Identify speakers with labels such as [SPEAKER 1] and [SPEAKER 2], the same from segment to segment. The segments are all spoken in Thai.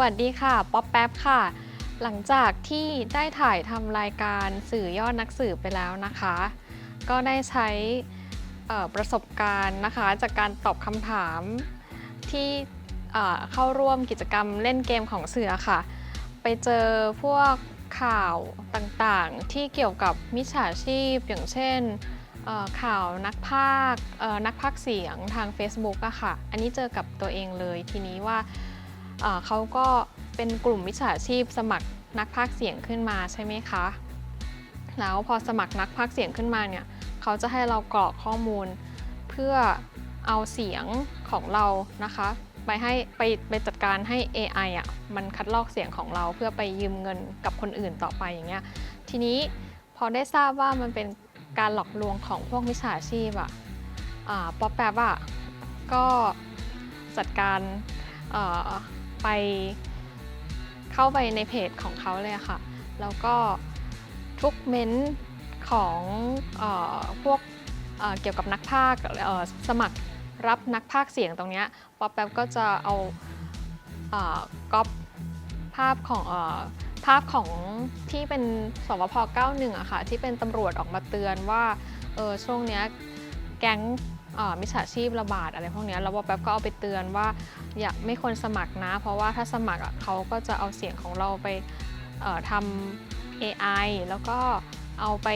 [SPEAKER 1] วัสดีค่ะ ป๊อปแป๊บค่ะ หลังจากที่ได้ถ่ายทำรายการสื่อยอดนักสืบไปแล้วนะคะ ก็ได้ใช้ประสบการณ์นะคะ จากการตอบคำถามที่เข้าร่วมกิจกรรมเล่นเกมของเสือค่ะ ไปเจอพวกข่าวต่างๆ ที่เกี่ยวกับมิจฉาชีพ อย่างเช่นข่าวนักพากนักพากเสียงทาง Facebook อะค่ะ อันนี้เจอกับตัวเองเลยทีนี้ว่า เขาก็เป็นกลุ่มมิจฉาชีพสมัครนักพากเสียงขึ้นมาใช่ไหมคะ แล้วพอสมัครนักพากเสียงขึ้นมาเนี่ยเขาจะให้เรากรอกข้อมูล เพื่อเอาเสียงของเรานะคะ ไปให้ไปไปจัดการให้ AI อะมันคัดลอกเสียงของเราเพื่อไปยืมเงินกับคนอื่นต่อไปอย่างเงี้ยทีนี้พอได้ทราบว่ามันเป็นการหลอกลวงของพวกมิจฉาชีพอะอ่าป๊อปแป๊บอะก็จัดการเอ่อ ไปเข้าไปในเพจของเขาเลยค่ะ แล้วก็ทุกเม้นต์ของออพวกเเกี่ยวกับนักพากย์เอ่อสมัครรับนักพากย์เสียงตรงนี้ป๊อปแป๊บก็จะเอาเอ่อก๊อปภาพของอภาพของที่เป็นสวพ91อะค่ะที่เป็นตำรวจออกมาเตือนว่าเออช่วงเนี้ยแก๊ง มิจฉาชีพระบาดอะไรพวกนี้ยแล้วป๊อปแป๊บก็เอาไปเตือนว่าอย่าไม่ควรสมัครนะ เพราะว่าถ้าสมัครเขาก็จะเอาเสียงของเราไปทำ AI แล้วก็เอาไป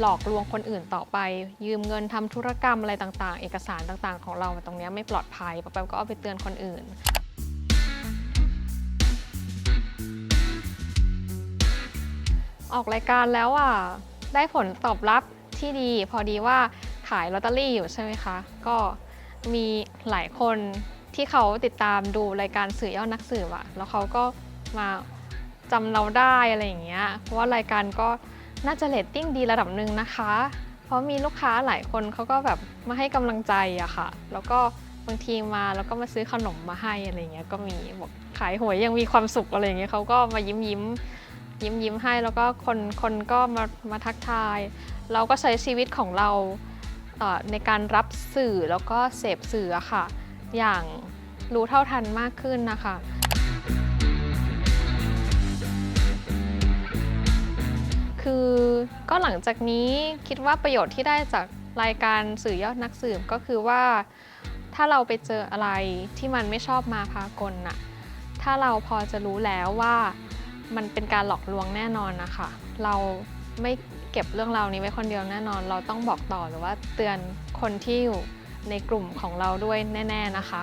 [SPEAKER 1] หลอกลวงคนอื่นต่อไป ยืมเงินทำธุรกรรมอะไรต่างๆ เอกสารต่างๆ ของเราตรงนี้ไม่ปลอดภัยป๊าแป๊บก็เอาไปเตือนคนอื่น ออกรายการแล้วอะได้ผลตอบรับที่ดี พอดีว่า ขายลอตเตอรี่อยู่ใช่ไหมคะ ก็มีหลายคนที่เขาติดตามดูรายการสื่อยอดนักสืบอะแล้วเขาก็มาจำเราได้อะไรอย่างเงี้ย เพราะว่ารายการก็น่าจะเรตติ้งดีระดับหนึ่งนะคะ เพราะมีลูกค้าหลายคนเขาก็แบบมาให้กำลังใจอะค่ะ แล้วก็บางทีมาแล้วก็มาซื้อขนมมาให้อะไรเงี้ย ก็มีบอกขายหวยยังมีความสุขอะไรอย่างเงี้ยเขาก็มายิ้มยิ้มยิ้มยิ้มให้แล้วก็คนคนก็มามาทักทาย เราก็ใช้ชีวิตของเรา ในการรับสื่อแล้วก็เสพสื่อค่ะ อย่างรู้เท่าทันมากขึ้นนะคะคือก็หลังจากนี้คิดว่าประโยชน์ที่ได้จากรายการสื่อยอดนักสืบก็คือว่า ถ้าเราไปเจออะไรที่มันไม่ชอบมาพากลน่ะถ้าเราพอจะรู้แล้วว่ามันเป็นการหลอกลวงแน่นอนนะคะเราไม่ เก็บเรื่องราวนี้ไว้คนเดียวแน่นอน เราต้องบอกต่อหรือว่าเตือนคนที่อยู่ในกลุ่มของเราด้วยแน่ ๆนะคะ